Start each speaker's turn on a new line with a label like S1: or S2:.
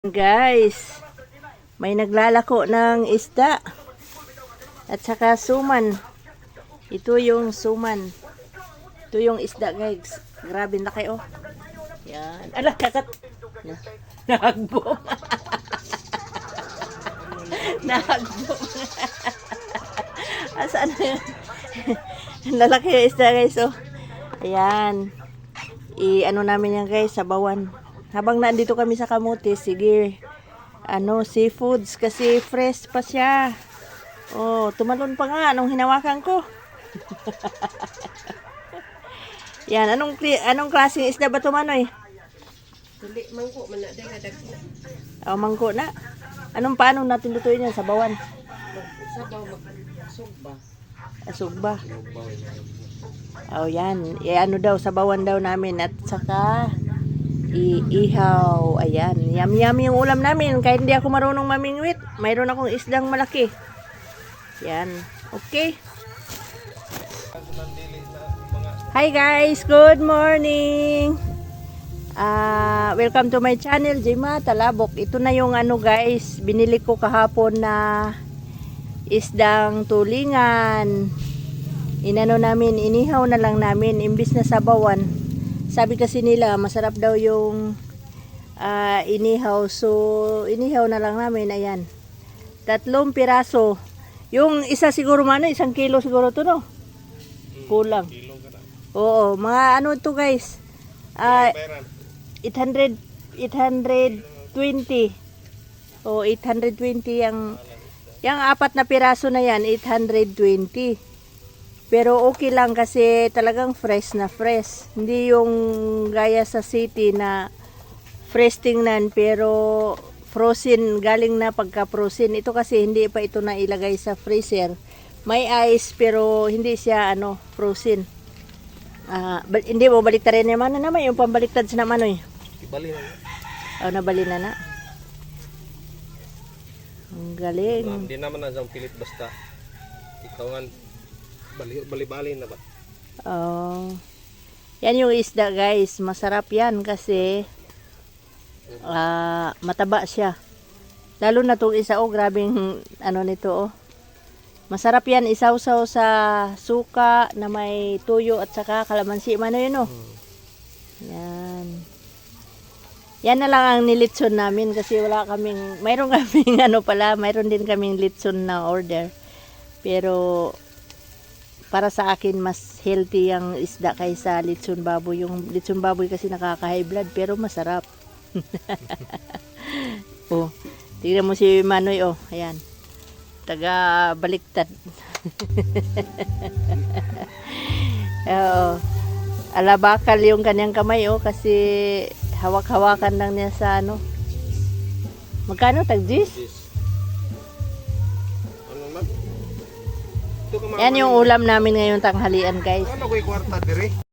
S1: Guys, may naglalako ng isda at saka suman. Ito yung suman. Ito yung isda, guys. Grabe laki, oh. Yan. Ala, kakat. Na, nahagbom. Asaan na yun? Lalaki yung isda, guys, oh. Ayan. I-ano namin yan, guys, sa bawan. Habang nandito kami sa kamuti, sige, ano, seafoods, kasi fresh pa siya. Oh, tumalon pa nga nung hinawakan ko. Yan, anong anong klaseng isda ba ito, Manoy?
S2: Dili mangko man na.
S1: Oh, mangko na. Anong paano natin lutuin yan sa bawan?
S2: Sabaw magsugba.
S1: Asugba. Oh, yan. E, ano daw, sa bawan daw namin. At saka, iihaw. Ayan. Yum-yum yung ulam namin. Kahit hindi ako marunong mamingwit, mayroon akong isdang malaki. Yan. Okay. Hi guys! Good morning! Ah, welcome to my channel, Jima Talabok. Ito na yung ano guys, binili ko kahapon na isdang tulingan. Inano namin, inihaw na lang namin imbis na sabawan. Sabi kasi nila, masarap daw yung ah, inihaw. So, inihaw na lang namin. Ayan. Tatlong piraso. Yung isa siguro mano, isang kilo siguro to no? Kulang. Oo, mga ano to guys. Ah, 800 820. O 820 yung yung apat na piraso na yan 820. Pero okay lang kasi talagang fresh na fresh. Hindi yung gaya sa city na fresh tingnan pero frozen galing na pagka frozen. Ito kasi hindi pa ito na ilagay sa freezer. May ice pero hindi siya ano frozen. Ah, bal- hindi mo baliktarin naman na naman yung pambaliktad sa naman eh.
S3: Ibali na.
S1: Oh, nabali na na. Ang galing.
S3: Hindi naman na siyang pilit basta. Ikaw nga, bali, na ba?
S1: Oh. Yan yung isda guys. Masarap yan kasi ah, mataba siya. Lalo na itong isa, oh, grabing ano nito, oh. Masarap yan, isawsaw sa suka na may tuyo at saka kalamansi. Mano yun, oh. Yan. Yan na lang ang nilitson namin kasi wala kaming, mayroon kaming ano pala, mayroon din kaming litson na order. Pero para sa akin mas healthy ang isda kaysa litson baboy. Yung litson baboy kasi nakaka-high blood pero masarap. oh, tignan mo si Manoy oh, ayan. Taga baliktad. Oo. Alabakal yung kanyang kamay oh kasi hawak-hawakan lang niya sa ano. Magkano tag
S3: 10?
S1: Yan yung ulam namin ngayong tanghalian guys.
S3: Ano ko yung kwarta dire?